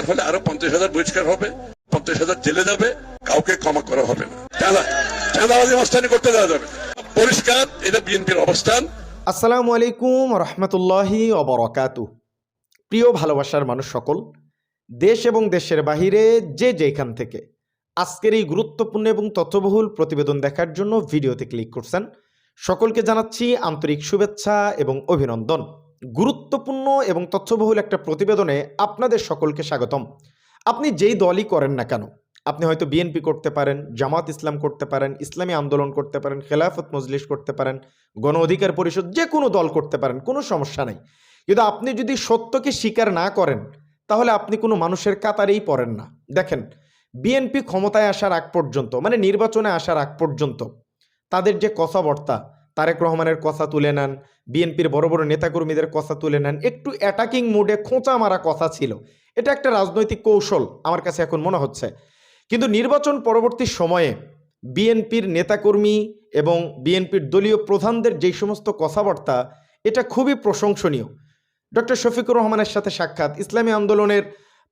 দরকার হলে আরও পঞ্চাশ হাজার বহিষ্কার হবে, পঞ্চাশ হাজার জেলে যাবে, কাউকে ক্ষমা করা হবে না। চাঁদা, চাঁদাবাজি মাস্তানি করতে দেওয়া যাবে পরিষ্কার, এটা বিএনপির অবস্থান। আসসালামু আলাইকুম রহমতুল্লাহি অবরকাতু প্রিয় ভালোবাসার মানুষ সকল, দেশ এবং দেশের বাহিরে যে যেখান থেকে আজকের এই গুরুত্বপূর্ণ এবং তথ্যবহুল প্রতিবেদন দেখার জন্য ভিডিওতে ক্লিক করছেন, সকলকে জানাচ্ছি আন্তরিক শুভেচ্ছা এবং অভিনন্দন। গুরুত্বপূর্ণ এবং তথ্যবহুল একটা প্রতিবেদনে আপনাদের সকলকে স্বাগতম। আপনি যেই দলই করেন না কেন, আপনি হয়তো বিএনপি করতে পারেন, জামাত ইসলাম করতে পারেন, ইসলামী আন্দোলন করতে পারেন, খেলাফত মজলিস করতে পারেন, গণ অধিকার পরিষদ যে কোনো দল করতে পারেন, কোনো সমস্যা নেই। কিন্তু আপনি যদি সত্যকে স্বীকার না করেন, তাহলে আপনি কোনো মানুষের কাতারেই পড়েন না। দেখেন বিএনপি ক্ষমতায় আসার আগ পর্যন্ত মানে নির্বাচনে আসার আগ পর্যন্ত, তাদের যে কথাবার্তা তারেক রহমানের কথা তুলে নেন, বিএনপির বড় বড় নেতাকর্মীদের কথা তুলে নেন, একটু অ্যাটাকিং মুডে খোঁচা মারা কথা ছিল। এটা একটা রাজনৈতিক কৌশল আমার কাছে এখন মনে হচ্ছে। কিন্তু নির্বাচন পরবর্তী সময়ে বিএনপির নেতাকর্মী এবং বিএনপির দলীয় প্রধানদের যেই সমস্ত কথাবার্তা, এটা খুবই প্রশংসনীয়। ডক্টর শফিকুর রহমানের সাথে সাক্ষাৎ, ইসলামী আন্দোলনের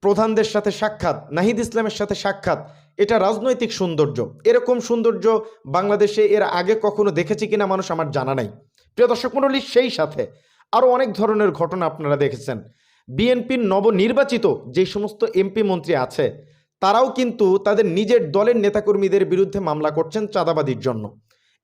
প্রধানদের সাথে সাক্ষাৎ, নাহিদ ইসলামের সাথে সাক্ষাৎ এটা রাজনৈতিক সৌন্দর্য। এরকম সৌন্দর্য বাংলাদেশে এর আগে কখনো দেখেছি কিনা মানুষ আমার জানা নাই। প্রিয় দর্শক মণ্ডলী, সেই সাথে আরও অনেক ধরনের ঘটনা আপনারা দেখেছেন। বিএনপির নবনির্বাচিত যে সমস্ত এমপি মন্ত্রী আছে, তারাও কিন্তু তাদের নিজের দলের নেতাকর্মীদের বিরুদ্ধে মামলা করছেন চাঁদাবাদির জন্য।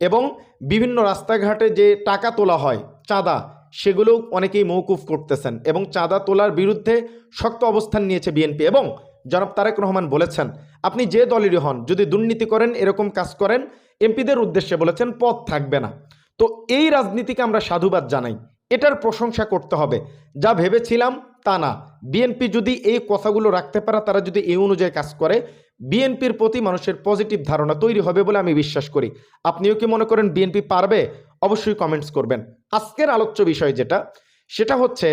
এবং বিভিন্ন রাস্তাঘাটে যে টাকা তোলা হয়, চাঁদা সেগুলো অনেকেই মৌকুফ করতেছেন এবং চাঁদা তোলার বিরুদ্ধে শক্ত অবস্থান নিয়েছে বিএনপি। এবং জনাব তারেক রহমান বলেছেন, আপনি যে দলেরই হন, যদি দুর্নীতি করেন, এরকম কাজ করেন, এমপিদের উদ্দেশ্যে বলেছেন পথ থাকবে না। তো এই রাজনীতিকে আমরা সাধুবাদ জানাই। এটার প্রশংসা করতে হবে। যা ভেবেছিলাম তা না। বিএনপি যদি এই কথাগুলো রাখতে পারে, তারা যদি এই অনুযায়ী কাজ করে, বিএনপির প্রতি মানুষের পজিটিভ ধারণা তৈরি হবে বলে আমি বিশ্বাস করি। আপনিও কি মনে করেন বিএনপি পারবে? অবশ্যই কমেন্টস করবেন। আজকের আলোচ্য বিষয় যেটা, সেটা হচ্ছে,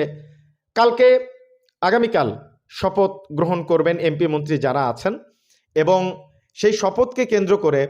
কালকে, আগামীকাল শপথ গ্রহণ করবেন এমপি মন্ত্রী যারা আছেন এবং সেই শপথকে কেন্দ্র করে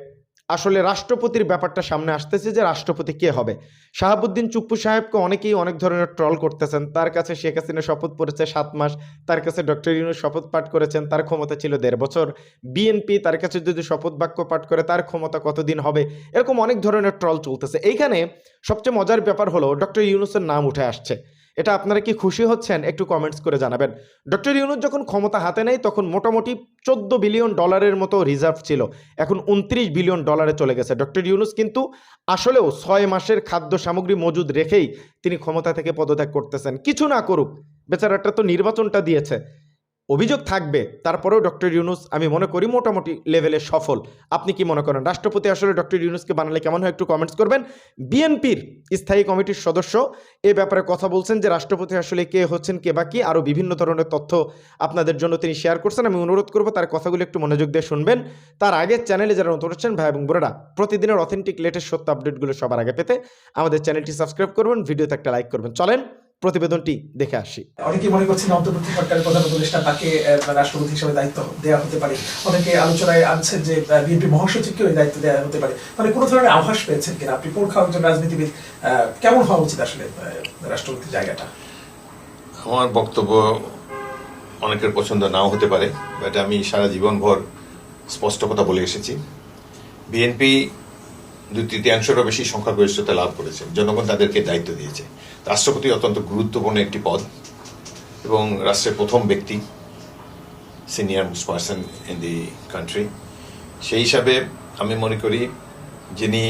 আসলে রাষ্ট্রপতির ব্যাপারটা সামনে আসতেছে যে রাষ্ট্রপতি কে হবে। শাহাবুদ্দিন চুপ্পু সাহেবকে অনেকেই অনেক ধরনের ট্রল করতেছেন। তার কাছে শেখ হাসিনা শপথ পড়েছে সাত মাস, তার কাছে ডক্টর ইউনুস শপথ পাঠ করেছেন, তার ক্ষমতা ছিল দেড় বছর। বিএনপি তার কাছে যদি শপথ বাক্য পাঠ করে, তার ক্ষমতা কতদিন হবে? এরকম অনেক ধরনের ট্রল চলতেছে। এইখানে সবচেয়ে মজার ব্যাপার হলো ডক্টর ইউনুসের নাম উঠে আসছে। এটা আপনারা কি খুশি হচ্ছেন? একটু কমেন্টস করে জানাবেন। ডক্টর ইউনুস যখন ক্ষমতা হাতে নেয়, তখন মোটামুটি চোদ্দ বিলিয়ন ডলারের মতো রিজার্ভ ছিল। এখন উনত্রিশ বিলিয়ন ডলারে চলে গেছে। ডক্টর ইউনুস কিন্তু আসলেও ছয় মাসের খাদ্য সামগ্রী মজুদ রেখেই তিনি ক্ষমতা থেকে পদত্যাগ করতেছেন। কিছু না করুক, বেচারাটা তো নির্বাচনটা দিয়েছে। অভিযোগ থাকবে, তারপরেও ডক্টর ইউনুস, আমি মনে করি মোটামুটি লেভেলে সফল। আপনি কি মনে করেন? রাষ্ট্রপতি আসলে ডক্টর ইউনুসকে বানালে কেমন হয় একটু কমেন্টস করবেন। বিএনপির স্থায়ী কমিটির সদস্য এ ব্যাপারে কথা বলছেন যে, রাষ্ট্রপতি আসলে কে হচ্ছেন, কে বা কি আরও বিভিন্ন ধরনের তথ্য আপনাদের জন্য তিনি শেয়ার করছেন। আমি অনুরোধ করব তার কথাগুলো একটু মনোযোগ দিয়ে শুনবেন। তার আগে চ্যানেলে যারা নতুন হচ্ছেন ভাই এবং বোনেরা, প্রতিদিনের অথেন্টিক লেটেস্ট সত্য আপডেটগুলো সবার আগে পেতে আমাদের চ্যানেলটি সাবস্ক্রাইব করবেন ভিডিওতে একটা লাইক করবেন। চলেন প্রতিবেদনটি দেখে আসি। অনেকে মনে করছেন অন্তর্বর্তী সরকারের প্রধান উপদেষ্টা তাকে রাষ্ট্রপতি হিসেবে দায়িত্ব দেওয়া হতে পারে। অনেকে আলোচনায় আনছেন যে বিএনপি মহাসচিবকেও এই দায়িত্ব দেওয়া হতে পারে। মানে কোনো ধরনের আভাস পেয়েছেন কিনা? আপনি পরীক্ষা একজন রাজনীতিবিদ কেমন হওয়া উচিত আসলে আহ, রাষ্ট্রপতির জায়গাটা? আমার বক্তব্য অনেকের পছন্দ নাও হতে পারে বাট আমি সারা জীবনভর স্পষ্ট কথা বলে এসেছি। বিএনপি দুই তৃতীয়াংশেরও বেশি সংখ্যাগরিষ্ঠতা লাভ করেছে। জনগণ তাদেরকে দায়িত্ব দিয়েছে। রাষ্ট্রপতি অত্যন্ত গুরুত্বপূর্ণ একটি পদ এবং রাষ্ট্রের প্রথম ব্যক্তি senior most person in the country সেই হিসাবে আমি মনে করি যিনি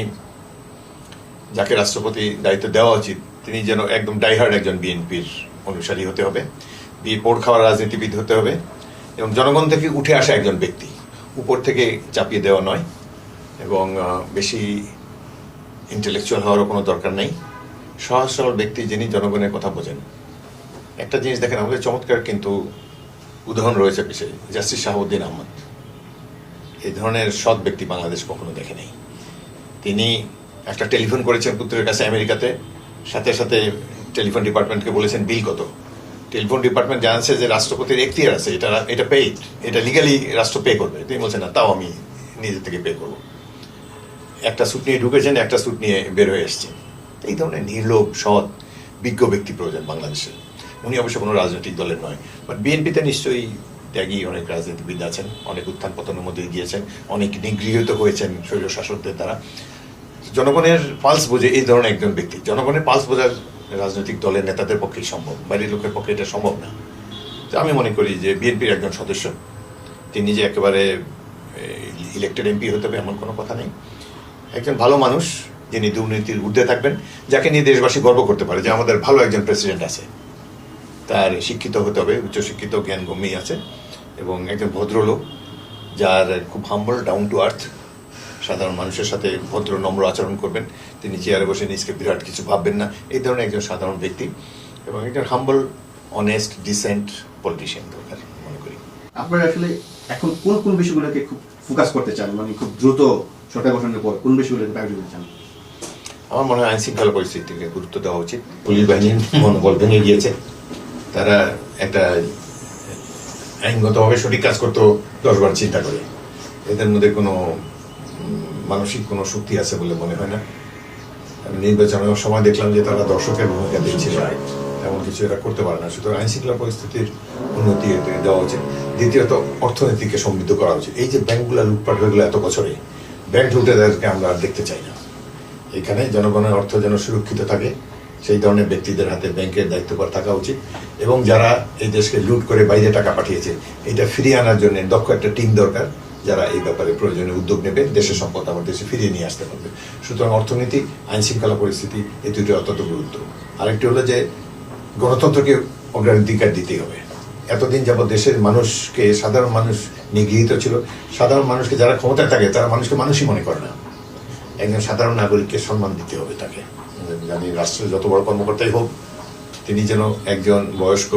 যাকে রাষ্ট্রপতি দায়িত্ব দেওয়া উচিত, তিনি যেন একদম ডাইহার্ড একজন বিএনপির অনুসারী হতে হবে বিয়ে পোড় খাওয়ার রাজনীতিবিদ হতে হবে এবং জনগণ থেকে উঠে আসা একজন ব্যক্তি, উপর থেকে চাপিয়ে দেওয়া নয় এবং বেশি ইন্টেলেকচুয়াল হওয়ারও কোনো দরকার নেই। সহজ সরল ব্যক্তি যিনি জনগণের কথা বোঝেন। একটা জিনিস দেখেন, আমাদের চমৎকার কিন্তু উদাহরণ রয়েছে বিষয়ে জাস্টিস শাহাবুদ্দিন আহমদ। এই ধরনের সৎ ব্যক্তি বাংলাদেশ কখনো দেখে নেই। তিনি একটা টেলিফোন করেছেন পুত্রের কাছে আমেরিকাতে, সাথে সাথে টেলিফোন ডিপার্টমেন্টকে বলেছেন, বিল কত? টেলিফোন ডিপার্টমেন্ট জানাচ্ছে যে রাষ্ট্রপতির এখতিয়ার আছে, এটা এটা পেইড এটা লিগালি রাষ্ট্র পে করবে। তিনি বলছেন, না, তাও আমি নিজে থেকে পে করব। একটা স্যুট নিয়ে ঢুকেছেন, একটা স্যুট নিয়ে বের হয়ে এসছেন। এই ধরনের নির্লোভ, সৎ, বিজ্ঞ ব্যক্তি প্রয়োজন বাংলাদেশে উনি অবশ্য কোনো রাজনৈতিক দলের নয় বাট বিএনপিতে নিশ্চয়ই ত্যাগী অনেক রাজনীতিবিদ আছেন, অনেক উত্থান পতনের মধ্যে গিয়েছেন, অনেক নিগৃহীত হয়েছেন শৈল শাসকদের দ্বারা। জনগণের পালস বোঝে এই ধরনের একজন ব্যক্তি। জনগণের পালস বোঝার রাজনৈতিক দলের নেতাদের পক্ষেই সম্ভব, বাইরের লোকের পক্ষে এটা সম্ভব না। তো আমি মনে করি যে বিএনপির একজন সদস্য, তিনি যে একেবারে ইলেক্টেড এমপি হতে হবে এমন কোনো কথা নেই। একজন ভালো মানুষ যিনি দুর্নীতির ঊর্ধ্বে থাকবেন, যাকে নিয়ে দেশবাসী গর্ব করতে পারে যে আমাদের ভালো একজন প্রেসিডেন্ট আছে। তার শিক্ষিত হতে হবে, উচ্চশিক্ষিত জ্ঞান গম্যই আছে, এবং একজন ভদ্রলোক, যার খুব হাম্বল ডাউন টু আর্থ সাধারণ মানুষের সাথে ভদ্র, নম্র আচরণ করবেন। তিনি চেয়ারে বসে নিজকে বিরাট কিছু ভাববেন না। এই ধরনের একজন সাধারণ ব্যক্তি এবং একজন হাম্বল অনেস্ট ডিসেন্ট পলিটিশিয়ান দরকার মনে করি। আপনারা আসলে এখন কোন কোন বিষয়গুলোকে খুব ফোকাস করতে চান? মানে খুব দ্রুত সরকার গঠনের পর কোন বিষয়গুলোকে প্রায়োরিটি চান? আমার মনে হয় আইন শৃঙ্খলা পরিস্থিতিকে গুরুত্ব দেওয়া উচিত। পুলিশ বাহিনীর মনোবল ভেঙে গিয়েছে। তারা একটা আইনগতভাবে সঠিক কাজ করতেও দশবার চিন্তা করে। এদের মধ্যে কোনো মানসিক কোনো শক্তি আছে বলে মনে হয় না। নির্বাচনের সময় দেখলাম যে তারা দর্শকের ভূমিকা দিচ্ছিল। এমন কিছু এরা করতে পারে না। সুতরাং আইন শৃঙ্খলা পরিস্থিতির উন্নতি দেওয়া উচিত। দ্বিতীয়ত, অর্থনীতিকে সমৃদ্ধ করা উচিত। এই যে ব্যাংকগুলো লুটপাট হয়ে গেলো এত বছরে, ব্যাংক লুটেদেরকে আমরা আর দেখতে চাই না। এখানে জনগণের অর্থ যেন সুরক্ষিত থাকে, সেই ধরনের ব্যক্তিদের হাতে ব্যাংকের দায়িত্বভার থাকা উচিত এবং যারা এই দেশকে লুট করে বাইরে টাকা পাঠিয়েছে, এটা ফিরিয়ে আনার জন্য দক্ষ একটা টিম দরকার যারা এই ব্যাপারে প্রয়োজনীয় উদ্যোগ নেবে, দেশের সম্পদ আমার দেশে ফিরিয়ে নিয়ে আসতে পারবে। সুতরাং অর্থনীতি আইন শৃঙ্খলা পরিস্থিতি এই দুটি অত্যন্ত গুরুত্ব। আরেকটি হলো যে গণতন্ত্রকে অগ্রাধিকার দিতেই হবে। এতদিন যাবৎ দেশের মানুষকে, সাধারণ মানুষ নিগৃহীত ছিল। সাধারণ মানুষকে যারা ক্ষমতায় থাকে, তারা মানুষকে মানুষই মনে করে না। একজন সাধারণ নাগরিককে সম্মান দিতে হবে তাকে। জানি রাষ্ট্রের যত বড় কর্মকর্তাই হোক, তিনি যেন একজন বয়স্ক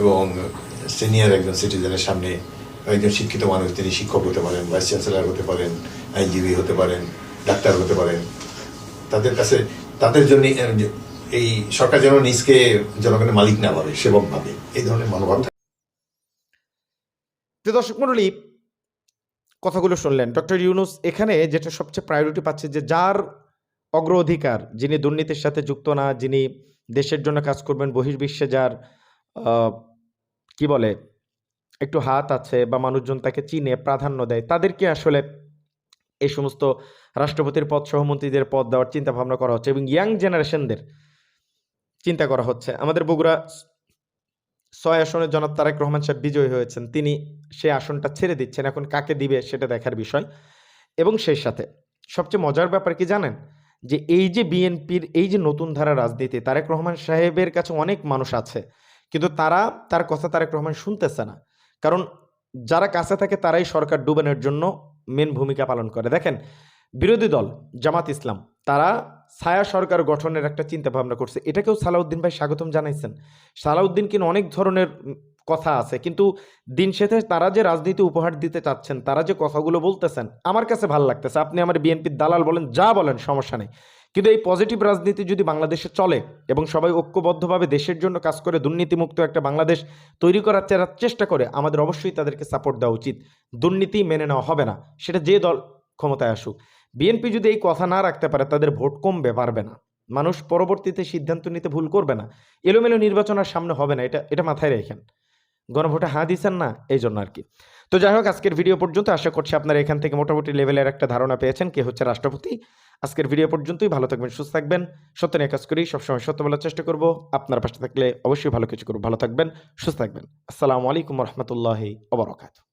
এবং সিনিয়র একজন সিটিজেনের সামনে একজন শিক্ষিত মানুষ, তিনি শিক্ষক হতে পারেন ভাইস চ্যান্সেলর হতে পারেন, আইনজীবী হতে পারেন, ডাক্তার হতে পারেন। তাদের কাছে, তাদের জন্য, এই সরকার যেন নিজকে জনগণের মালিক না ভাবে, সেবক ভাবে। এই ধরনের মনোভাব দর্শক মণ্ডলী কথাগুলো শুনলেন। ডক্টর ইউনুস এখানে যেটা সবচেয়ে প্রায়োরিটি পাচ্ছে যে যার অগ্রাধিকার, যিনি দুর্নীতির সাথে যুক্ত না, যিনি দেশের জন্য কাজ করবেন, বহির্বিশ্বে যার কি বলে, একটু হাত আছে বা মানুষজন তাকে চিনে, প্রাধান্য দেয়, তাদেরকে আসলে এই সমস্ত রাষ্ট্রপতির পদ সহমন্ত্রীদের পদ দেওয়ার চিন্তা ভাবনা করা হচ্ছে এবং ইয়াং জেনারেশনদের চিন্তা করা হচ্ছে। আমাদের বগুড়া ছয় আসনে জনাব তারেক রহমান সাহেব বিজয়ী হয়েছেন। তিনি সে আসনটা ছেড়ে দিচ্ছেন। এখন কাকে দিবে সেটা দেখার বিষয়। এবং সেই সাথে সবচেয়ে মজার ব্যাপার কি জানেন? যে এই যে বিএনপির এই যে নতুন ধারা রাজনীতি, তারেক রহমান সাহেবের কাছে অনেক মানুষ আছে। কিন্তু তারা তার কথা তারেক রহমান শুনতেছে না। কারণ যারা কাছে থাকে তারাই সরকার ডুবানোর জন্য মেন ভূমিকা পালন করে। দেখেন, বিরোধী দল জামাত ইসলাম তারা ছায়া সরকার গঠনের একটা চিন্তা ভাবনা করছে। এটাকেও সালাউদ্দিন ভাই স্বাগতম জানাইছেন। সালাউদ্দিন কিন্তু অনেক ধরনের কথা আছে, কিন্তু দিন শেষে তারা যে রাজনীতি উপহার দিতে চাচ্ছেন, তারা যে কথাগুলো বলতেছেন, আমার কাছে ভালো লাগতেছে। আপনি আমার বিএনপির দালাল বলেন, যা বলেন, সমস্যা নেই। কিন্তু এই পজিটিভ রাজনীতি যদি বাংলাদেশে চলে এবং সবাই ঐক্যবদ্ধভাবে দেশের জন্য কাজ করে, দুর্নীতিমুক্ত একটা বাংলাদেশ তৈরি করার চেষ্টা করে, আমাদের অবশ্যই তাদেরকে সাপোর্ট দেওয়া উচিত। দুর্নীতি মেনে নেওয়া হবে না। সেটা যে দল ক্ষমতায় আসুক। বিএনপি যদি এই কথা না রাখতে পারে, তাদের ভোট কমবে পারবে না। মানুষ পরবর্তীতে সিদ্ধান্ত নিতে ভুল করবে না। এলোমেলো নির্বাচন আর সামনে হবে না, এটা এটা মাথায় রেখেন। গণভোটে হাঁ দিচ্ছেন না, এই জন্য আর কি। তো যাই হোক, আজকের ভিডিও পর্যন্ত, আশা করছি আপনারা এখান থেকে মোটামুটি লেভেলের একটা ধারণা পেয়েছেন কে হচ্ছে রাষ্ট্রপতি। আজকের ভিডিও পর্যন্তই, ভালো থাকবেন, সুস্থ থাকবেন। সত্য নিয়ে কাজ করি, সবসময় সত্য বলার চেষ্টা করব। আপনার পাশে থাকলে অবশ্যই ভালো কিছু করব ভালো থাকবেন, সুস্থ থাকবেন। আসসালামু আলাইকুম রহমতুল্লাহি ওবরাকাতু